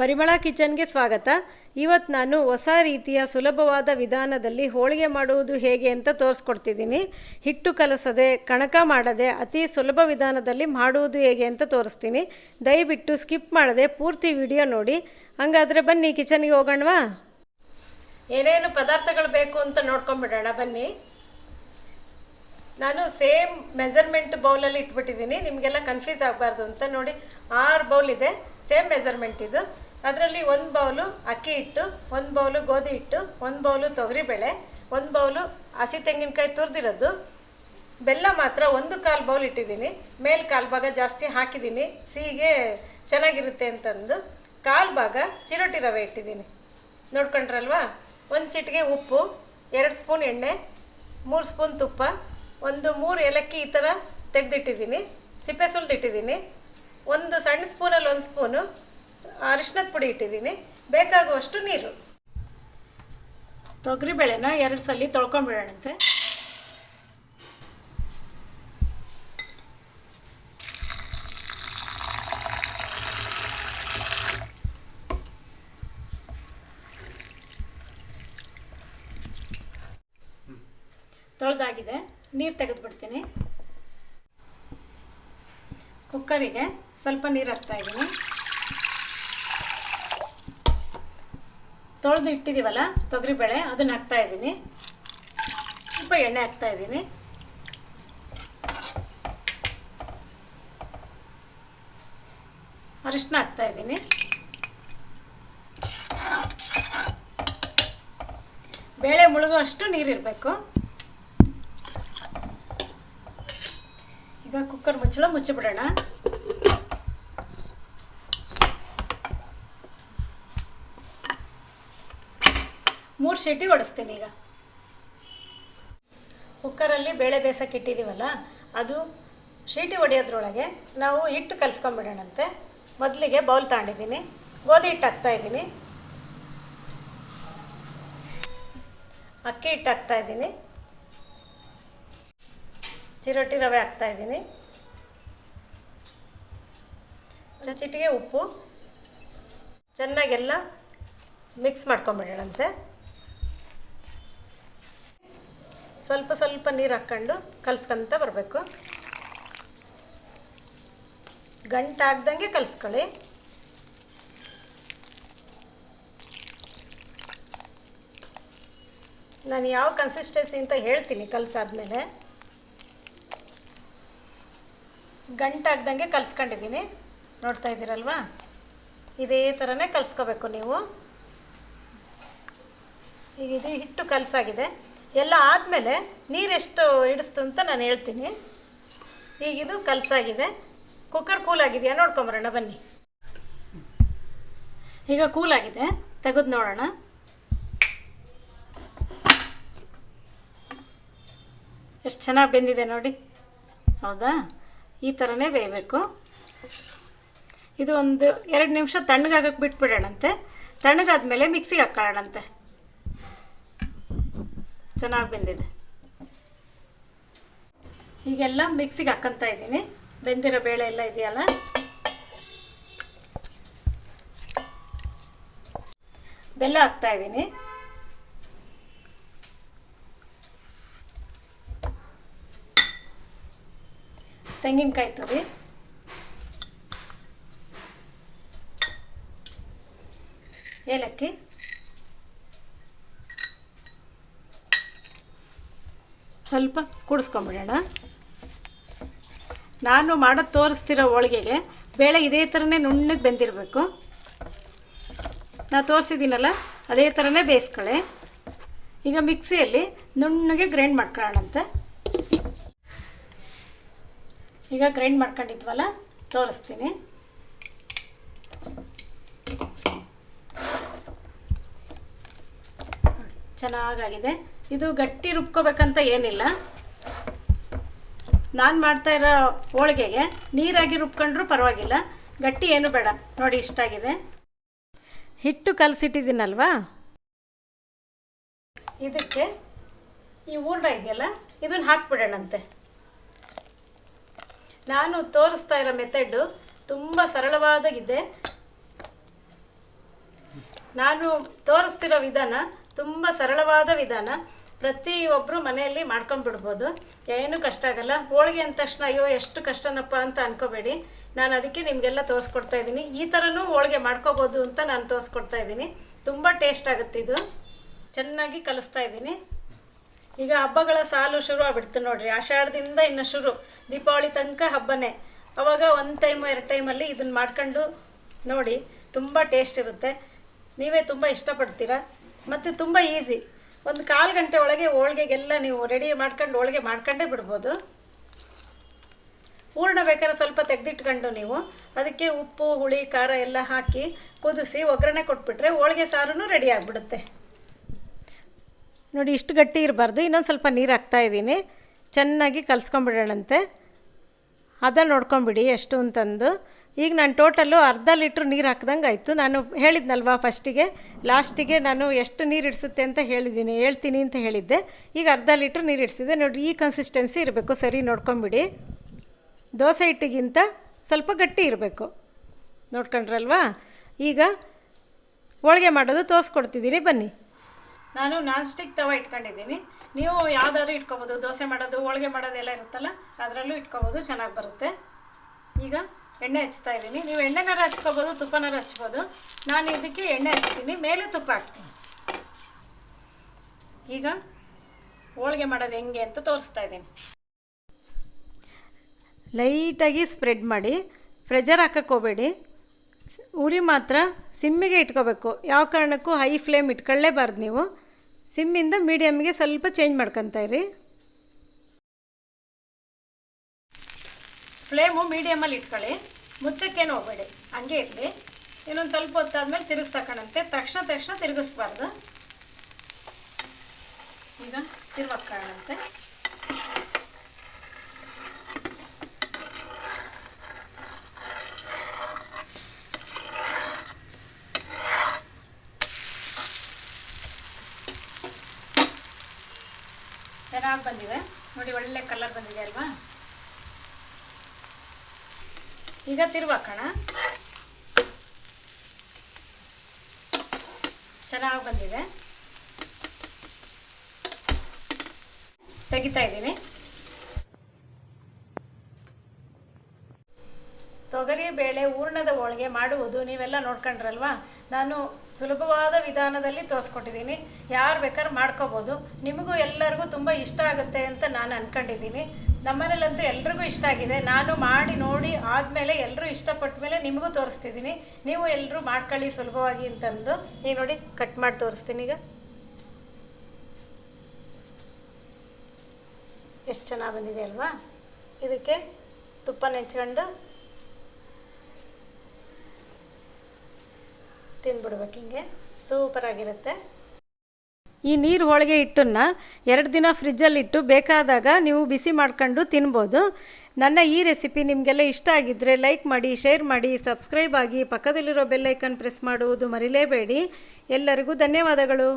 ಪರಿಮಳ ಕಿಚನ್ಗೆ ಸ್ವಾಗತ. ಇವತ್ತು ನಾನು ಹೊಸ ರೀತಿಯ ಸುಲಭವಾದ ವಿಧಾನದಲ್ಲಿ ಹೋಳಿಗೆ ಮಾಡುವುದು ಹೇಗೆ ಅಂತ ತೋರಿಸ್ಕೊಡ್ತಿದ್ದೀನಿ. ಹಿಟ್ಟು ಕಲಸದೆ, ಕಣಕ ಮಾಡದೆ, ಅತಿ ಸುಲಭ ವಿಧಾನದಲ್ಲಿ ಮಾಡುವುದು ಹೇಗೆ ಅಂತ ತೋರಿಸ್ತೀನಿ. ದಯವಿಟ್ಟು ಸ್ಕಿಪ್ ಮಾಡದೆ ಪೂರ್ತಿ ವಿಡಿಯೋ ನೋಡಿ. ಹಂಗಾದರೆ ಬನ್ನಿ ಕಿಚನ್ಗೆ ಹೋಗೋಣವಾ? ಏನೇನು ಪದಾರ್ಥಗಳು ಬೇಕು ಅಂತ ನೋಡ್ಕೊಂಬಿಡೋಣ, ಬನ್ನಿ. ನಾನು ಸೇಮ್ ಮೆಜರ್ಮೆಂಟ್ ಬೌಲಲ್ಲಿ ಇಟ್ಬಿಟ್ಟಿದ್ದೀನಿ. ನಿಮಗೆಲ್ಲ ಕನ್ಫ್ಯೂಸ್ ಆಗಬಾರ್ದು ಅಂತ ನೋಡಿ. ಆರು ಬೌಲ್ ಇದೆ, ಸೇಮ್ ಮೆಜರ್ಮೆಂಟ್ ಇದು. ಅದರಲ್ಲಿ ಒಂದು ಬೌಲು ಅಕ್ಕಿ ಹಿಟ್ಟು, ಒಂದು ಬೌಲು ಗೋಧಿ ಹಿಟ್ಟು, ಒಂದು ಬೌಲು ತೊಗರಿಬೇಳೆ ಒಂದು ಬೌಲು ಹಸಿ ತೆಂಗಿನಕಾಯಿ ತುರಿದಿರೋದು. ಬೆಲ್ಲ ಮಾತ್ರ ಒಂದು ಕಾಲು ಬೌಲ್ ಇಟ್ಟಿದ್ದೀನಿ. ಮೇಲೆ ಕಾಲು ಭಾಗ ಜಾಸ್ತಿ ಹಾಕಿದ್ದೀನಿ. ಸಿಹಿಗೆ ಚೆನ್ನಾಗಿರುತ್ತೆ ಅಂತಂದು. ಕಾಲು ಭಾಗ ಚಿರೋಟಿ ರವೆ ಇಟ್ಟಿದ್ದೀನಿ. ನೋಡ್ಕೊಂಡ್ರಲ್ವಾ? ಒಂದು ಚಿಟಿಗೆ ಉಪ್ಪು, ಎರಡು ಸ್ಪೂನ್ ಎಣ್ಣೆ, ಮೂರು ಸ್ಪೂನ್ ತುಪ್ಪ, ಒಂದು ಮೂರು ಏಲಕ್ಕಿ ಈ ಥರ ತೆಗೆದಿಟ್ಟಿದ್ದೀನಿ. ಸಿಪ್ಪೆ ಸುಲಿದಿಟ್ಟಿದ್ದೀನಿ. ಒಂದು ಸಣ್ಣ ಸ್ಪೂನಲ್ಲಿ ಒಂದು ಸ್ಪೂನು ಅರಿಶಿನದ ಪುಡಿ ಇಟ್ಟಿದ್ದೀನಿ. ಬೇಕಾಗುವಷ್ಟು ನೀರು. ತೊಗರಿಬೇಳೆನ ಎರಡು ಸಲ ತೊಳ್ಕೊಂಬಿಡೋಣಂತೆ ತೊಳೆದಾಗಿದೆ. ನೀರು ತೆಗೆದುಬಿಡ್ತೀನಿ. ಕುಕ್ಕರಿಗೆ ಸ್ವಲ್ಪ ನೀರು ಹಾಕ್ತಾ ಇದ್ದೀನಿ. ತೊಳೆದು ಇಟ್ಟಿದ್ದೀವಲ್ಲ ತೊಗರಿಬೇಳೆ, ಅದನ್ನು ಹಾಕ್ತಾ ಇದ್ದೀನಿ. ಸ್ವಲ್ಪ ಎಣ್ಣೆ ಹಾಕ್ತಾ ಇದ್ದೀನಿ. ಅರಿಶಿನ ಹಾಕ್ತಾ ಇದ್ದೀನಿ. ಬೇಳೆ ಮುಳುಗುವಷ್ಟು ನೀರಿರಬೇಕು ಈಗ ಕುಕ್ಕರ್ ಮುಚ್ಚಳ ಮುಚ್ಚಿಬಿಡೋಣ. ಮೂರು ಶೀಟಿ ಹೊಡಿಸ್ತೀನಿ ಈಗ. ಕುಕ್ಕರಲ್ಲಿ ಬೇಳೆ ಬೇಸಕ್ಕೆ ಇಟ್ಟಿದ್ದೀವಲ್ಲ ಅದು ಶೀಟಿ ಹೊಡೆಯೋದ್ರೊಳಗೆ ನಾವು ಹಿಟ್ಟು ಕಲಿಸ್ಕೊಂಬಿಡೋಣಂತೆ. ಮೊದಲಿಗೆ ಬೌಲ್ ತಗೊಂಡಿದ್ದೀನಿ, ಗೋಧಿ ಹಿಟ್ಟು ಹಾಕ್ತಾ ಇದ್ದೀನಿ. ಅಕ್ಕಿ ಹಿಟ್ಟು ಹಾಕ್ತಾ ಇದ್ದೀನಿ. ಚಿರೋಟಿ ರವೆ ಹಾಕ್ತಾ ಇದ್ದೀನಿ. ಚಿಟಿಗೆ ಉಪ್ಪು ಚೆನ್ನಾಗೆಲ್ಲ ಮಿಕ್ಸ್ ಮಾಡ್ಕೊಂಬಿಡೋಣಂತೆ. ಸ್ವಲ್ಪ ಸ್ವಲ್ಪ ನೀರು ಹಾಕ್ಕೊಂಡು ಕಲ್ಸ್ಕೊಂತ ಬರಬೇಕು. ಗಂಟಾಗ್ದಂಗೆ ಕಲಿಸ್ಕೊಳ್ಳಿ. ನಾನು ಯಾವ ಕನ್ಸಿಸ್ಟೆನ್ಸಿ ಅಂತ ಹೇಳ್ತೀನಿ ಕಲಸಾದ್ಮೇಲೆ. ಗಂಟಾಗ್ದಂಗೆ ಕಲಿಸ್ಕೊಂಡಿದ್ದೀನಿ. ನೋಡ್ತಾ ಇದ್ದೀರಲ್ವಾ? ಇದೇ ಥರನೇ ಕಲಿಸ್ಕೋಬೇಕು ನೀವು. ಈಗ ಇದು ಹಿಟ್ಟು ಕಲಸಾಗಿದೆ. ಎಲ್ಲ ಆದಮೇಲೆ ನೀರೆಷ್ಟು ಹಿಡಿಸ್ತು ಅಂತ ನಾನು ಹೇಳ್ತೀನಿ. ಈಗ ಇದು ಕಲಸಾಗಿದೆ. ಕುಕ್ಕರ್ ಕೂಲಾಗಿದೆಯಾ ನೋಡ್ಕೊಂಬರೋಣ, ಬನ್ನಿ. ಈಗ ಕೂಲಾಗಿದೆ ತೆಗೆದು ನೋಡೋಣ. ಎಷ್ಟು ಚೆನ್ನಾಗಿ ಬೆಂದಿದೆ ನೋಡಿ. ಹೌದಾ? ಈ ಥರನೇ ಬೇಯಬೇಕು. ಇದು ಒಂದು ಎರಡು ನಿಮಿಷ ತಣ್ಣಗಾಗಕ್ಕೆ ಬಿಟ್ಬಿಡೋಣಂತೆ. ತಣ್ಣಗಾದ್ಮೇಲೆ ಮಿಕ್ಸಿಗೆ ಹಾಕೊಳ್ಳೋಣಂತೆ. ಚೆನ್ನಾಗಿ ಬೆಂದಿದೆ. ಹೀಗೆಲ್ಲ ಮಿಕ್ಸಿಗೆ ಹಾಕ್ಕಂತ ಇದ್ದೀನಿ. ಬೆಂದಿರೋ ಬೇಳೆ ಎಲ್ಲ ಇದೆಯಲ್ಲ? ಬೆಲ್ಲ ಹಾಕ್ತಾ ಇದ್ದೀನಿ. ತೆಂಗಿನಕಾಯಿ ತುರಿ. ಏಲಕ್ಕಿ. ಸ್ವಲ್ಪ ಕೂಡಿಸ್ಕೊಂಬಿಡೋಣ. ನಾನು ಮಾಡೋದು ತೋರಿಸ್ತಿರೋ ಹೋಳಿಗೆಗೆ ಬೇಳೆ ಇದೇ ಥರನೇ ನುಣ್ಣಗೆ ಬೆಂದಿರಬೇಕು. ನಾ ತೋರಿಸಿದ್ದೀನಲ್ಲ, ಅದೇ ಥರನೇ ಬೇಯಿಸ್ಕೊಳ್ಳಿ. ಈಗ ಮಿಕ್ಸಿಯಲ್ಲಿ ನುಣ್ಣಗೆ ಗ್ರೈಂಡ್ ಮಾಡ್ಕೊಳ್ಳೋಣಂತೆ. ಈಗ ಗ್ರೈಂಡ್ ಮಾಡ್ಕೊಂಡಿದ್ವಲ್ಲ, ತೋರಿಸ್ತೀನಿ. ಚೆನ್ನಾಗಾಗಿದೆ. ಇದು ಗಟ್ಟಿ ರುಬ್ಕೋಬೇಕಂತ ಏನಿಲ್ಲ. ನಾನು ಮಾಡ್ತಾ ಇರೋ ಹೋಳಿಗೆಗೆ ನೀರಾಗಿ ರುಬ್ಕೊಂಡ್ರು ಪರವಾಗಿಲ್ಲ. ಗಟ್ಟಿ ಏನು ಬೇಡ. ನೋಡಿ ಇಷ್ಟಾಗಿದೆ. ಹಿಟ್ಟು ಕಲಸಿಟ್ಟಿದ್ದೀನಲ್ವಾ? ಇದಕ್ಕೆ ಈ ಹೂರ್ಣ ಇದೆಯಲ್ಲ, ಇದನ್ನು ಹಾಕ್ಬಿಡೋಣಂತೆ. ನಾನು ತೋರಿಸ್ತಾ ಇರೋ ಮೆಥಡ್ಡು ತುಂಬ ಸರಳವಾದಾಗಿದೆ ನಾನು ತೋರಿಸ್ತಿರೋ ವಿಧಾನ ತುಂಬ ಸರಳವಾದ ವಿಧಾನ. ಪ್ರತಿಯೊಬ್ಬರು ಮನೆಯಲ್ಲಿ ಮಾಡ್ಕೊಂಡ್ಬಿಡ್ಬೋದು ಏನೂ ಕಷ್ಟ ಆಗಲ್ಲ. ಹೋಳಿಗೆ ಅಂದ ತಕ್ಷಣ, ಅಯ್ಯೋ, ಎಷ್ಟು ಕಷ್ಟನಪ್ಪ ಅಂತ ಅನ್ಕೋಬೇಡಿ. ನಾನು ಅದಕ್ಕೆ ನಿಮಗೆಲ್ಲ ತೋರಿಸ್ಕೊಡ್ತಾ ಇದ್ದೀನಿ. ಈ ಥರನೂ ಹೋಳಿಗೆ ಮಾಡ್ಕೋಬೋದು ಅಂತ ನಾನು ತೋರಿಸ್ಕೊಡ್ತಾ ಇದ್ದೀನಿ. ತುಂಬ ಟೇಸ್ಟ್ ಆಗುತ್ತೆ ಇದು. ಚೆನ್ನಾಗಿ ಕಲಿಸ್ತಾ ಇದ್ದೀನಿ. ಈಗ ಹಬ್ಬಗಳ ಸಾಲು ಶುರು ಆಗ್ಬಿಡ್ತು ನೋಡಿರಿ. ಆಷಾಢದಿಂದ ಇನ್ನು ಶುರು. ದೀಪಾವಳಿ ತನಕ ಹಬ್ಬನೇ. ಅವಾಗ ಒಂದು ಟೈಮ್, ಎರಡು ಟೈಮಲ್ಲಿ ಇದನ್ನು ಮಾಡ್ಕೊಂಡು ನೋಡಿ. ತುಂಬ ಟೇಸ್ಟ್ ಇರುತ್ತೆ. ನೀವೇ ತುಂಬ ಇಷ್ಟಪಡ್ತೀರಾ? ಮತ್ತು ತುಂಬ ಈಸಿ ಒಂದು ಕಾಲು ಗಂಟೆ ಒಳಗೆ ಹೋಳಿಗೆಗೆಲ್ಲ ನೀವು ರೆಡಿ ಮಾಡ್ಕೊಂಡು ಹೋಳಿಗೆ ಮಾಡ್ಕೊಂಡೇ ಬಿಡ್ಬೋದು. ಹೂರ್ಣ ಬೇಕಾದ್ರೆ ಸ್ವಲ್ಪ ತೆಗೆದಿಟ್ಕೊಂಡು ನೀವು ಅದಕ್ಕೆ ಉಪ್ಪು, ಹುಳಿ, ಖಾರ ಎಲ್ಲ ಹಾಕಿ ಕುದಿಸಿ ಒಗ್ಗರಣೆ ಕೊಟ್ಬಿಟ್ರೆ ಹೋಳಿಗೆ ಸಾರು ರೆಡಿ ಆಗಿಬಿಡುತ್ತೆ. ನೋಡಿ ಇಷ್ಟು ಗಟ್ಟಿ ಇರಬಾರ್ದು, ಇನ್ನೊಂದು ಸ್ವಲ್ಪ ನೀರು ಹಾಕ್ತಾ ಇದ್ದೀನಿ. ಚೆನ್ನಾಗಿ ಕಲಿಸ್ಕೊಂಬಿಡೋಣಂತೆ ಅದ ನೋಡ್ಕೊಂಬಿಡಿ ಎಷ್ಟು ಅಂತಂದು ಈಗ ನಾನು ಟೋಟಲ್ಲು ಅರ್ಧ ಲೀಟ್ರ್ ನೀರು ಹಾಕ್ದಂಗೆ ಆಯಿತು. ನಾನು ಹೇಳಿದ್ನಲ್ವಾ ಫಸ್ಟಿಗೆ ಲಾಸ್ಟಿಗೆ ನಾನು ಎಷ್ಟು ನೀರು ಇಡಿಸುತ್ತೆ ಅಂತ ಹೇಳಿದ್ದೀನಿ ಹೇಳ್ತೀನಿ ಅಂತ ಹೇಳಿದ್ದೆ. ಈಗ ಅರ್ಧ ಲೀಟ್ರ್ ನೀರು ಇಡಿಸಿದೆ ನೋಡಿ ಈ ಕನ್ಸಿಸ್ಟೆನ್ಸಿ ಇರಬೇಕು. ಸರಿ, ನೋಡ್ಕೊಂಬಿಡಿ. ದೋಸೆ ಹಿಟ್ಟಿಗಿಂತ ಸ್ವಲ್ಪ ಗಟ್ಟಿ ಇರಬೇಕು. ನೋಡ್ಕೊಂಡ್ರಲ್ವಾ? ಈಗ ಹೋಳಿಗೆ ಮಾಡೋದು ತೋರಿಸ್ಕೊಡ್ತಿದ್ದೀನಿ ಬನ್ನಿ. ನಾನು ನಾನ್ ಸ್ಟಿಕ್ ತವ ಇಟ್ಕೊಂಡಿದ್ದೀನಿ. ನೀವು ಯಾವ್ದಾದ್ರು ಇಟ್ಕೊಬೋದು. ದೋಸೆ ಮಾಡೋದು, ಹೋಳಿಗೆ ಮಾಡೋದೆಲ್ಲ ಇರುತ್ತಲ್ಲ, ಅದರಲ್ಲೂ ಇಟ್ಕೊಬೋದು. ಚೆನ್ನಾಗಿ ಬರುತ್ತೆ. ಈಗ ಎಣ್ಣೆ ಹಚ್ತಾ ಇದ್ದೀನಿ. ನೀವು ಎಣ್ಣೆನಾರು ಹಚ್ಕೋಬೋದು ತುಪ್ಪನಾರು ಹಚ್ಬೋದು ನಾನು ಇದಕ್ಕೆ ಎಣ್ಣೆ ಹಚ್ತೀನಿ, ಮೇಲೆ ತುಪ್ಪ ಹಾಕ್ತೀನಿ. ಈಗ ಹೋಳಿಗೆ ಮಾಡೋದು ಹೆಂಗೆ ಅಂತ ತೋರಿಸ್ತಾ ಇದ್ದೀನಿ. ಲೈಟಾಗಿ ಸ್ಪ್ರೆಡ್ ಮಾಡಿ ಪ್ರೆಜರ್ ಹಾಕಕ್ಕೆ ಹೋಗಬೇಡಿ. ಉರಿ ಮಾತ್ರ ಸಿಮ್ಮಿಗೆ ಇಟ್ಕೋಬೇಕು. ಯಾವ ಕಾರಣಕ್ಕೂ ಹೈ ಫ್ಲೇಮ್ ಇಟ್ಕೊಳ್ಳೇಬಾರ್ದು ನೀವು. ಸಿಮ್ಮಿಂದ ಮೀಡಿಯಮ್ಗೆ ಸ್ವಲ್ಪ ಚೇಂಜ್ ಮಾಡ್ಕೊತಾ ಇರಿ. ಫ್ಲೇಮು ಮೀಡಿಯಮಲ್ಲಿ ಇಟ್ಕೊಳ್ಳಿ. ಮುಚ್ಚಕ್ಕೇನು ಹೋಗಬೇಡಿ. ಹಂಗೆ ಇರಲಿ. ಇನ್ನೊಂದು ಸ್ವಲ್ಪ ಹೊತ್ತಾದ್ಮೇಲೆ ತಿರುಗಿಸಾಕೋಣಂತೆ. ತಕ್ಷಣ ತಕ್ಷಣ ತಿರುಗಿಸ್ಬಾರ್ದು. ಈಗ ತಿರುವಾಕೋಣಂತೆ ಚೆನ್ನಾಗಿ ಬಂದಿದೆ. ನೋಡಿ ಒಳ್ಳೆ ಕಲರ್ ಬಂದಿದೆ ಅಲ್ವಾ? ಈಗ ತಿರುವಾಕೋಣ ಚೆನ್ನಾಗಿ ಬಂದಿದೆ. ತೆಗಿತಾ ಇದ್ದೀನಿ. ತೊಗರಿ, ಬೇಳೆ, ಹೂರ್ಣದ ಹೋಳಿಗೆ ಮಾಡುವುದು ನೀವೆಲ್ಲ ನೋಡ್ಕೊಂಡ್ರಲ್ವಾ? ನಾನು ಸುಲಭವಾದ ವಿಧಾನದಲ್ಲಿ ತೋರಿಸ್ಕೊಟ್ಟಿದ್ದೀನಿ. ಯಾರು ಬೇಕಾದ್ರೂ ಮಾಡ್ಕೋಬೋದು. ನಿಮಗೂ ಎಲ್ಲರಿಗೂ ತುಂಬ ಇಷ್ಟ ಆಗುತ್ತೆ ಅಂತ ನಾನು ಅಂದ್ಕೊಂಡಿದ್ದೀನಿ ನಮ್ಮನೇಲಂತೂ ಎಲ್ರಿಗೂ ಇಷ್ಟ ಆಗಿದೆ. ನಾನು ಮಾಡಿ ನೋಡಿ ಆದಮೇಲೆ ಎಲ್ಲರೂ ಇಷ್ಟಪಟ್ಟ ಮೇಲೆ ನಿಮಗೂ ತೋರಿಸ್ತಿದ್ದೀನಿ. ನೀವು ಎಲ್ಲರೂ ಮಾಡ್ಕೊಳ್ಳಿ ಸುಲಭವಾಗಿ ಅಂತಂದು. ಈಗ ನೋಡಿ, ಕಟ್ ಮಾಡಿ ತೋರಿಸ್ತೀನಿ ಈಗ. ಎಷ್ಟು ಚೆನ್ನಾಗಿ ಬಂದಿದೆ ಅಲ್ವಾ? ಇದಕ್ಕೆ ತುಪ್ಪ ನೆಚ್ಕೊಂಡು ತಿಂದ್ಬಿಡ್ಬೇಕು ಹಿಂಗೆ. ಸೂಪರಾಗಿರುತ್ತೆ. ಈ ನೀರು ಹೋಳಿಗೆ ಹಿಟ್ಟನ್ನು ಎರಡು ದಿನ ಫ್ರಿಜ್ಜಲ್ಲಿಟ್ಟು ಬೇಕಾದಾಗ ನೀವು ಬಿಸಿ ಮಾಡ್ಕೊಂಡು ತಿನ್ಬೋದು. ನನ್ನ ಈ ರೆಸಿಪಿ ನಿಮಗೆಲ್ಲ ಇಷ್ಟ ಆಗಿದ್ದರೆ ಲೈಕ್ ಮಾಡಿ, ಶೇರ್ ಮಾಡಿ, ಸಬ್ಸ್ಕ್ರೈಬ್ ಆಗಿ ಪಕ್ಕದಲ್ಲಿರೋ ಬೆಲ್ಲೈಕನ್ ಪ್ರೆಸ್ ಮಾಡುವುದು ಮರಿಲೇಬೇಡಿ. ಎಲ್ಲರಿಗೂ ಧನ್ಯವಾದಗಳು.